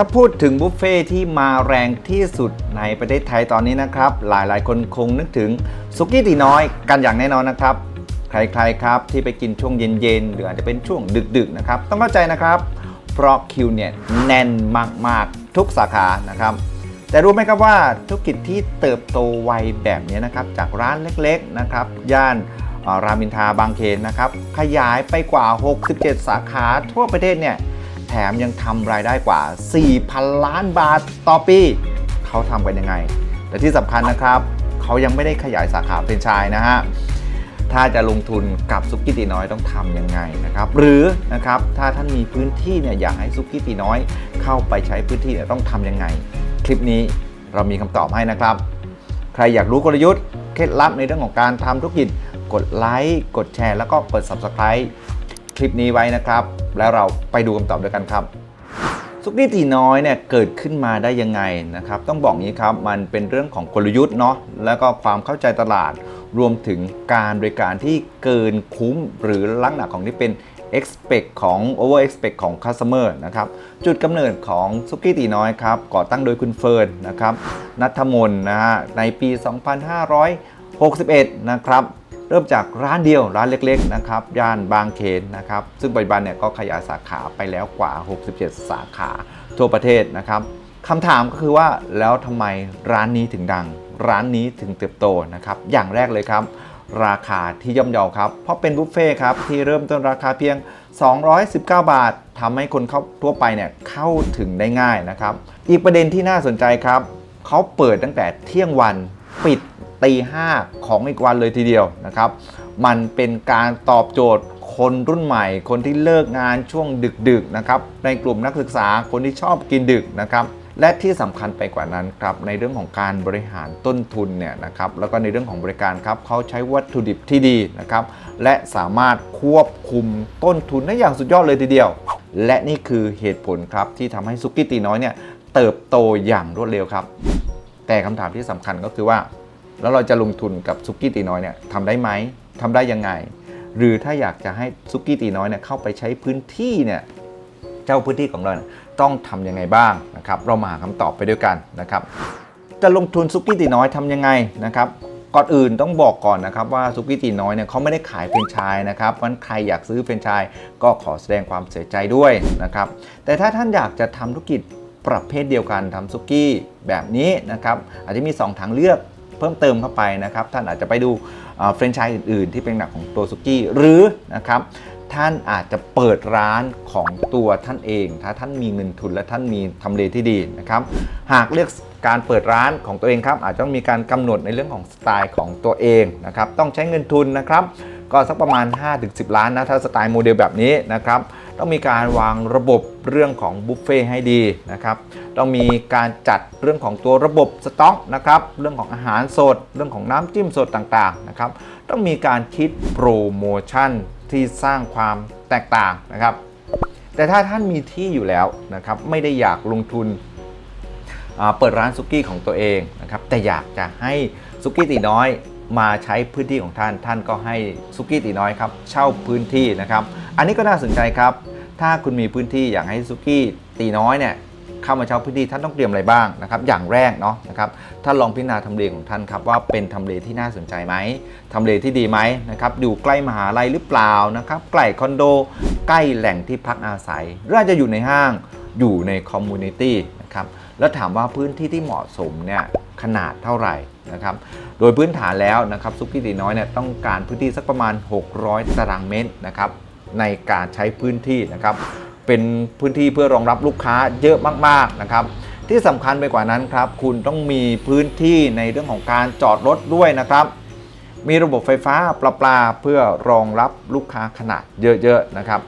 ถ้าพูดถึงบุฟเฟ่ที่มาแรงที่สุดในประเทศไทยตอนนี้นะครับ หลายๆ คนคงนึกถึงซุกี้ตีน้อยกันอย่างแน่นอนนะครับ ใครๆครับที่ไปกินช่วงเย็นๆหรืออาจจะเป็นช่วงดึกๆนะครับต้องเข้าใจนะครับเพราะคิวเนี่ยแน่นมากๆทุกสาขานะครับ แต่รู้ไหมครับว่าธุรกิจที่เติบโตไวแบบนี้นะครับ จากร้านเล็กๆนะครับ ย่านรามินทาบางเขนนะครับ ขยายไปกว่า 67 สาขาทั่วประเทศเนี่ย แถมยังทำรายได้กว่า 4,000 ล้านบาทต่อปี เขาทำกันยังไงแต่ที่สำคัญนะครับ เขายังไม่ได้ขยายสาขาเป็นชายนะฮะถ้าจะลงทุนกับซุกี้ตีน้อยต้องทำยังไงนะครับหรือนะครับถ้าท่านมีพื้นที่เนี่ยอยากให้ซุกี้ตีน้อย เข้าไปใช้พื้นที่เนี่ยต้องทำยังไง คลิปนี้เรามีคำตอบให้นะครับ ใครอยากรู้กลยุทธ์เคล็ดลับในเรื่องของการทำธุรกิจกดไลค์กดแชร์แล้วก็เปิด Subscribe คลิปนี้ไว้นะครับ แล้วเราไปดูคำตอบด้วยกันครับซุกี้ตีน้อยเนี่ยเกิดขึ้นมาได้ยังไงนะครับต้องบอกงี้ครับมันเป็นเรื่องของกลยุทธ์เนาะแล้วก็ความเข้าใจตลาดรวมถึงการบริการที่เกินคุ้มหรือลักษณะของที่เป็น expect ของ over expect ของ customer นะครับ จุดกำเนิดของซุกี้ตีน้อยครับ ก่อตั้งโดยคุณเฟิร์นนะครับนัทมนนะฮะในปี 2561 นะครับ เริ่มจากร้านเดียวร้านเล็กๆนะครับย่านบางเขนนะครับซึ่งปัจจุบันเนี่ยก็ขยายสาขาไปแล้วกว่า 67 สาขาทั่วประเทศนะครับคำถามก็คือว่าแล้วทำไมร้านนี้ถึงดัง ร้านนี้ถึงเติบโตนะครับอย่างแรกเลยครับ ราคาที่ย่อมเยาครับ เพราะเป็นบุฟเฟ่ต์ครับที่เริ่มต้นราคาเพียง 219 บาททำให้คนเข้าทั่วไปเนี่ยเข้าถึงได้ง่ายนะครับ อีกประเด็นที่น่าสนใจครับเขาเปิดตั้งแต่เที่ยงวันปิด ตีห้าของอีกวันเลยทีเดียวนะครับ มันเป็นการตอบโจทย์คนรุ่นใหม่ คนที่เลิกงานช่วงดึกๆนะครับในกลุ่มนักศึกษาคนที่ชอบกินดึกนะครับและที่สำคัญไปกว่านั้นครับในเรื่องของการบริหารต้นทุนเนี่ยนะครับแล้วก็ในเรื่องของบริการครับเขาใช้วัตถุดิบที่ดีนะครับและสามารถควบคุมต้นทุนได้อย่างสุดยอดเลยทีเดียว และนี่คือเหตุผลครับที่ทำให้ซุกี้ตีน้อยเนี่ยเติบโตอย่างรวดเร็วครับ แต่คำถามที่สำคัญก็คือว่า แล้วเราจะลงทุนกับซุกี้ตีน้อยเนี่ยทำได้ไหมทำได้ยังไง หรือถ้าอยากจะให้ซุกี้ตีน้อยเนี่ยเข้าไปใช้พื้นที่เนี่ยเจ้าพื้นที่ของเราเนี่ยต้องทำยังไงบ้างนะครับเรามาหาคำตอบไปด้วยกันนะครับ จะลงทุนซุกี้ตีน้อยทำยังไงนะครับก่อนอื่นต้องบอกก่อนนะครับว่าซุกี้ตีน้อยเนี่ยเขาไม่ได้ขายเป็นไชายนะครับเพราะฉะนั้นใครอยากซื้อเป็นไชายก็ขอแสดงความเสียใจด้วยนะครับแต่ถ้าท่านอยากจะทำธุรกิจประเภทเดียวกันทำซุกี้แบบนี้นะครับอาจจะมี 2 ทางเลือก เพิ่มเติมเข้าไปนะครับ ท่านอาจจะไปดูเฟรนช์ชายอื่นๆ ที่เป็นหนักของตัวซุกี้ หรือนะครับท่านอาจจะเปิดร้านของตัวท่านเอง ถ้าท่านมีเงินทุนและท่านมีทำเลที่ดีนะครับ หากเลือกการเปิดร้านของตัวเองครับ อาจจะต้องมีการกำหนดในเรื่องของสไตล์ของตัวเองนะครับ ต้องใช้เงินทุนนะครับ ก็สักประมาณ 5-10 ล้านนะถ้าสไตล์โมเดลแบบนี้นะครับต้องมีการวางระบบเรื่องของบุฟเฟ่ให้ดีนะครับต้องมีการจัดเรื่องของตัวระบบสต็อกนะครับเรื่องของอาหารสด เรื่องของน้ำจิ้มสดต่างๆนะครับต้องมีการคิดโปรโมชั่นที่สร้างความแตกต่างนะครับแต่ถ้าท่านมีที่อยู่แล้วนะครับไม่ได้อยากลงทุนเปิดร้านซุกี้ของตัวเองนะครับแต่อยากจะให้ซุกี้ตีน้อย มาใช้พื้นที่ของท่าน ท่านก็ให้ซุกี้ตีน้อยครับเช่าพื้นที่นะครับ อันนี้ก็น่าสนใจครับ ถ้าคุณมีพื้นที่อยากให้ซุกี้ตีน้อยเนี่ยเข้ามาเช่าพื้นที่ท่านต้องเตรียมอะไรบ้างนะครับ อย่างแรกเนาะนะครับท่านลองพิจารณาทำเลของท่านครับว่าเป็นทำเลที่น่าสนใจไหมทำเลที่ดีไหมนะครับอยู่ใกล้มหาลัยหรือเปล่านะครับใกล้คอนโด ใกล้แหล่งที่พักอาศัยหรืออาจจะอยู่ในห้างอยู่ในคอมมูนิตี้ แล้วถามว่าพื้นที่ที่เหมาะสมเนี่ยขนาดเท่าไหร่นะครับ โดยพื้นฐานแล้วนะครับซุกี้ตีน้อยเนี่ยต้องการพื้นที่สักประมาณ 600 ตารางเมตรนะครับในการใช้พื้นที่นะครับ เป็นพื้นที่เพื่อรองรับลูกค้าเยอะมากๆนะครับ ที่สำคัญไปกว่านั้นครับ คุณต้องมีพื้นที่ในเรื่องของการจอดรถด้วยนะครับ มีระบบไฟฟ้าประปลาเพื่อรองรับลูกค้าขนาดเยอะๆนะครับ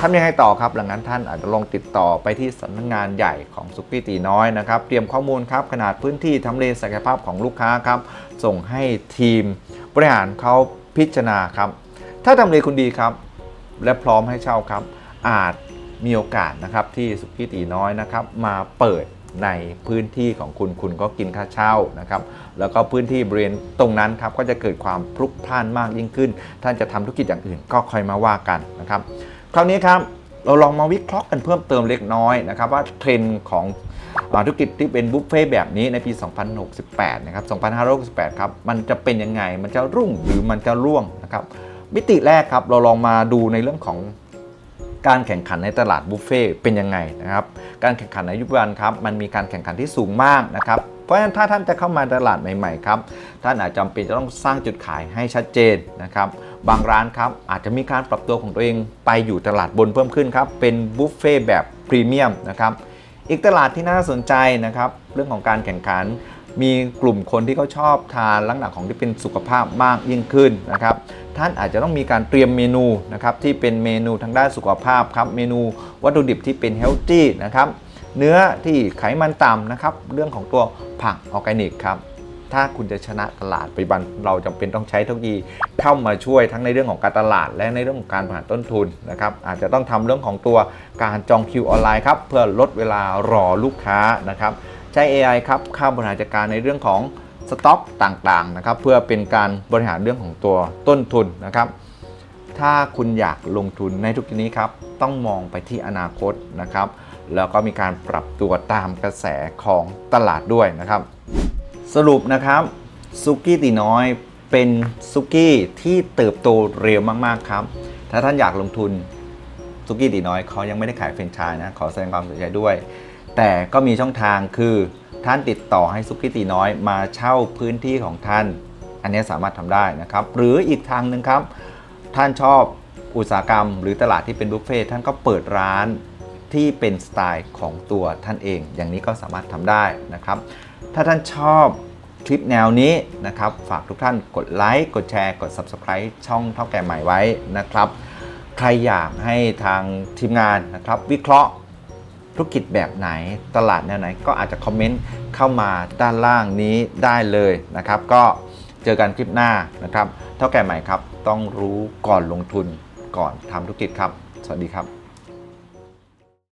ทำยังไงต่อครับ หลังนั้นท่านอาจจะลองติดต่อไปที่สำนักงานใหญ่ของซุกี้ตีน้อยนะครับ เตรียมข้อมูลครับขนาดพื้นที่ทำเลศักยภาพของลูกค้าครับ ส่งให้ทีมบริหารเขาพิจารณาครับ ถ้าทำเลคุณดีครับ และพร้อมให้เช่าครับ อาจมีโอกาสนะครับที่สุกี้ตีน้อยนะครับมาเปิดในพื้นที่ของคุณคุณก็กินค่าเช่านะครับ แล้วก็พื้นที่บริเวณตรงนั้นครับก็จะเกิดความพลุกพล่านมากยิ่งขึ้น ท่านจะทำธุรกิจอย่างอื่นก็ค่อยมาว่ากันนะครับ คราวนี้ครับเราลองมาวิเคราะห์กันเพิ่มเติมเล็กน้อยนะครับว่าเทรนด์ของธุรกิจที่เป็นบุฟเฟ่แบบนี้ในปี 2068 นะครับ 2568 ครับ มันจะเป็นยังไง มันจะรุ่งหรือมันจะร่วงนะครับ มิติแรกครับ เราลองมาดูในเรื่องของการแข่งขันในตลาดบุฟเฟ่เป็นยังไงนะครับ การแข่งขันในยุคปัจจุบันครับ มันมีการแข่งขันที่สูงมากนะครับ เพราะฉะนั้นถ้าท่านจะเข้ามาตลาดใหม่ๆครับท่านอาจจำเป็นจะต้องสร้างจุดขายให้ชัดเจนนะครับบางร้านครับอาจจะมีการปรับตัวของตัวเองไปอยู่ตลาดบนเพิ่มขึ้นครับเป็นบุฟเฟ่ต์แบบพรีเมียมนะครับอีกตลาดที่น่าสนใจนะครับเรื่องของการแข่งขันมีกลุ่มคนที่เขาชอบทานลักษณะของที่เป็นสุขภาพมากยิ่งขึ้นนะครับท่านอาจจะต้องมีการเตรียมเมนูนะครับที่เป็นเมนูทางด้านสุขภาพครับเมนูวัตถุดิบที่เป็นเฮลตี้นะครับ เนื้อที่ไขมันต่ำนะครับ เรื่องของตัวผักออร์แกนิกครับ ถ้าคุณจะชนะตลาดปัจจุบันเราจำเป็นต้องใช้เทคโนโลยีเข้ามาช่วยทั้งในเรื่องของการตลาด และในเรื่องของการบริหารต้นทุนนะครับ อาจจะต้องทำเรื่องของตัวการจองคิวออนไลน์ครับเพื่อลดเวลารอลูกค้านะครับ ใช้ AI ครับเข้าบริหารจัดการในเรื่องของสต็อกต่างๆนะครับเพื่อเป็นการบริหารเรื่องของตัวต้นทุนนะครับ ถ้าคุณอยากลงทุนในทุกทีนี้ครับต้องมองไปที่อนาคตนะครับ แล้วก็มีการปรับตัวตามกระแสของตลาดด้วยนะครับ สรุปนะครับซุกี้ตีน้อยเป็นซุกี้ที่เติบโตเร็วมากๆครับ ถ้าท่านอยากลงทุนซุกี้ตีน้อยเขายังไม่ได้ขายแฟรนไชส์นะขอแสดงความเสียใจด้วย แต่ก็มีช่องทางคือท่านติดต่อให้ซุกี้ตีน้อยมาเช่าพื้นที่ของท่าน อันนี้สามารถทำได้นะครับ หรืออีกทางหนึ่งครับ ท่านชอบอุตสาหกรรม หรือตลาดที่เป็นบุฟเฟ่ต์ท่านก็เปิดร้าน ที่เป็นสไตล์ของตัวท่านเอง อย่างนี้ก็สามารถทำได้นะครับ ถ้าท่านชอบคลิปแนวนี้นะครับ ฝากทุกท่านกดไลค์ กดแชร์ กด Subscribe ช่องเท่าแก่ใหม่ไว้นะครับ ใครอยากให้ทางทีมงานนะครับ วิเคราะห์ธุรกิจแบบไหนตลาดแนวไหน ก็อาจจะคอมเมนต์เข้ามาด้านล่างนี้ได้เลยนะครับ ก็เจอกันคลิปหน้านะครับ เท่าแก่ใหม่ครับ ต้องรู้ก่อนลงทุนก่อนทำธุรกิจครับ สวัสดีครับ